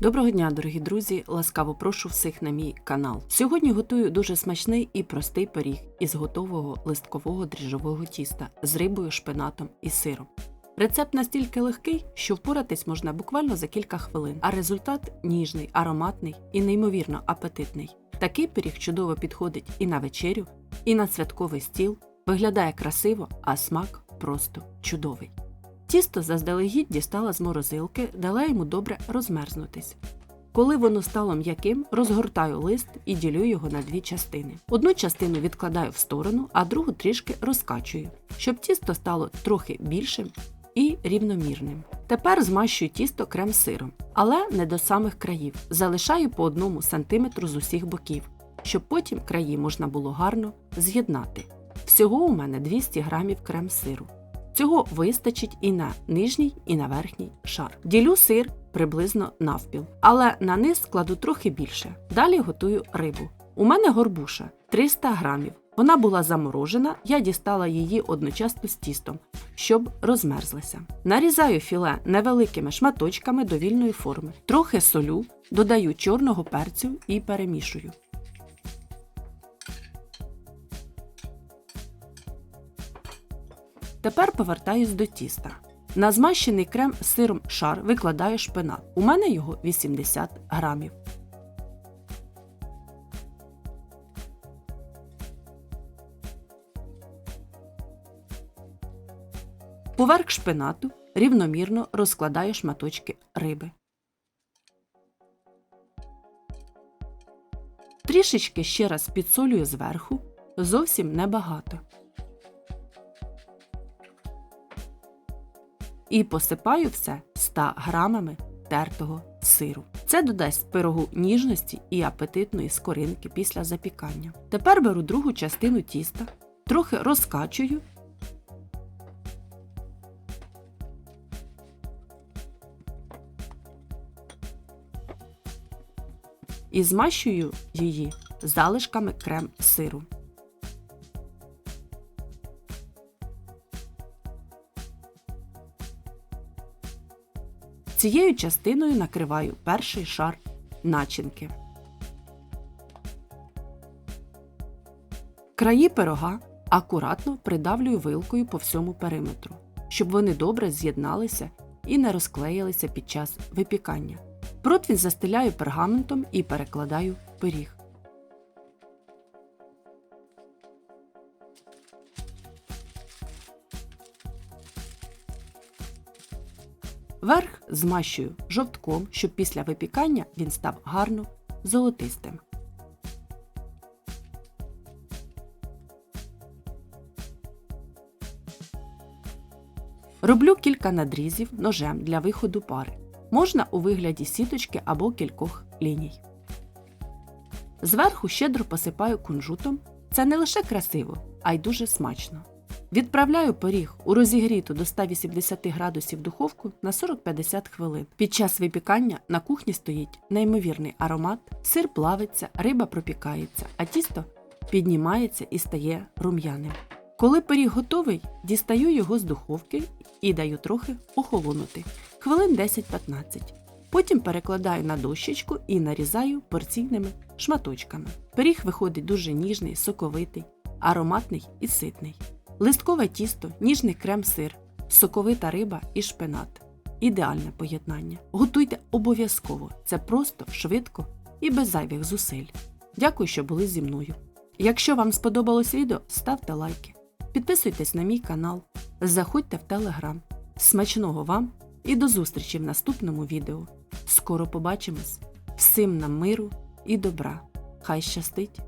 Доброго дня, дорогі друзі! Ласкаво прошу всіх на мій канал. Сьогодні готую дуже смачний і простий пиріг із готового листкового дріжджового тіста з рибою, шпинатом і сиром. Рецепт настільки легкий, що впоратись можна буквально за кілька хвилин, а результат ніжний, ароматний і неймовірно апетитний. Такий пиріг чудово підходить і на вечерю, і на святковий стіл, виглядає красиво, а смак просто чудовий. Тісто заздалегідь дістала з морозилки, дала йому добре розмерзнутись. Коли воно стало м'яким, розгортаю лист і ділю його на дві частини. Одну частину відкладаю в сторону, а другу трішки розкачую, щоб тісто стало трохи більшим і рівномірним. Тепер змащую тісто крем-сиром, але не до самих країв. Залишаю по одному сантиметру з усіх боків, щоб потім краї можна було гарно з'єднати. Всього у мене 200 грамів крем-сиру. Цього вистачить і на нижній, і на верхній шар. Ділю сир приблизно навпіл, але на низ кладу трохи більше. Далі готую рибу. У мене горбуша 300 грамів. Вона була заморожена, я дістала її одночасно з тістом, щоб розмерзлася. Нарізаю філе невеликими шматочками довільної форми, трохи солю, додаю чорного перцю і перемішую. Тепер повертаюсь до тіста. На змащений крем сиром шар викладаю шпинат. У мене його 80 грамів. Поверх шпинату рівномірно розкладаю шматочки риби. Трішечки ще раз підсолюю зверху, зовсім небагато. І посипаю все 100 грамами тертого сиру. Це додасть пирогу ніжності і апетитної скоринки після запікання. Тепер беру другу частину тіста, трохи розкачую. І змащую її залишками крем сиру. Цією частиною накриваю перший шар начинки. Краї пирога акуратно придавлюю вилкою по всьому периметру, щоб вони добре з'єдналися і не розклеїлися під час випікання. Противень застеляю пергаментом і перекладаю пиріг. Верх змащую жовтком, щоб після випікання він став гарно золотистим. Роблю кілька надрізів ножем для виходу пари. Можна у вигляді сіточки або кількох ліній. Зверху щедро посипаю кунжутом. Це не лише красиво, а й дуже смачно. Відправляю пиріг у розігріту до 180 градусів духовку на 40-50 хвилин. Під час випікання на кухні стоїть неймовірний аромат, сир плавиться, риба пропікається, а тісто піднімається і стає рум'яним. Коли пиріг готовий, дістаю його з духовки і даю трохи охолонути хвилин 10-15. Потім перекладаю на дощечку і нарізаю порційними шматочками. Пиріг виходить дуже ніжний, соковитий, ароматний і ситний. Листкове тісто, ніжний крем-сир, соковита риба і шпинат. Ідеальне поєднання. Готуйте обов'язково. Це просто, швидко і без зайвих зусиль. Дякую, що були зі мною. Якщо вам сподобалось відео, ставте лайки. Підписуйтесь на мій канал, заходьте в телеграм. Смачного вам і до зустрічі в наступному відео. Скоро побачимось! Всім нам миру і добра! Хай щастить!